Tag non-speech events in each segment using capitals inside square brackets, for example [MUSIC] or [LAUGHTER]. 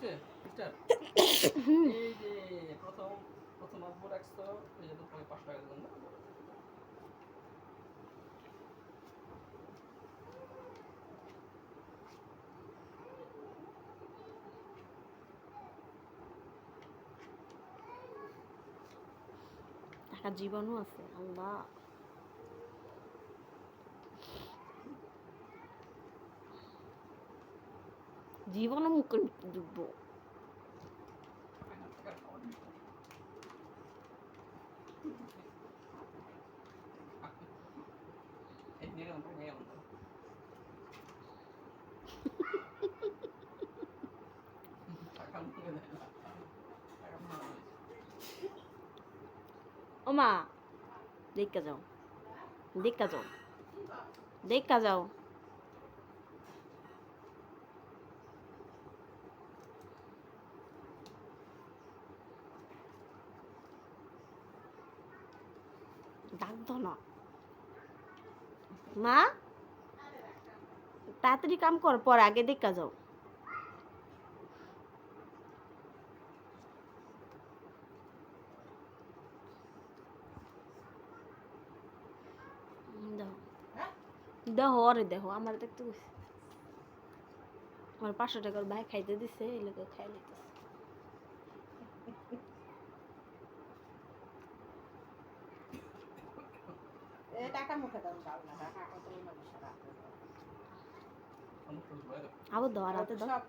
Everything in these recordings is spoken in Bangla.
সিস্টার [COUGHS] এই যে প্রথম প্রথম আব্বু রাখছো এই যে তোমাকে পাঁচশো টাকা দিলাম না? টাকা জীবাণু আছে আল্লাহ। জীবাণু মুখে ডুববো টাকা খাওয়ার জন্য। এই নিয়ে গেলাম, দেয় না। মা, তাড়াতাড়ি কাম কর, পর আগে দেখা যাও। দেহ ওরে দেহ আমার দেখতে আমার পাঁচশো টাকার ভাই খাইতে দিছে, এই লোকে খাই লিতেছে আবার আর হাতে সব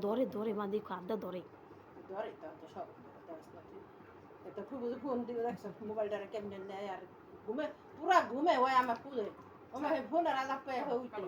ধরে ধরে মা দেখো আড্ডা ধরে। ধরে তো সব খুব ফোন দিয়ে দেখছ? মোবাইলটা কেমনে নেয় আর ঘুমে পুরা ঘুমে ওই আমার পুজো আমার ফোনের আলাপ পেয়ে হয়ে উঠে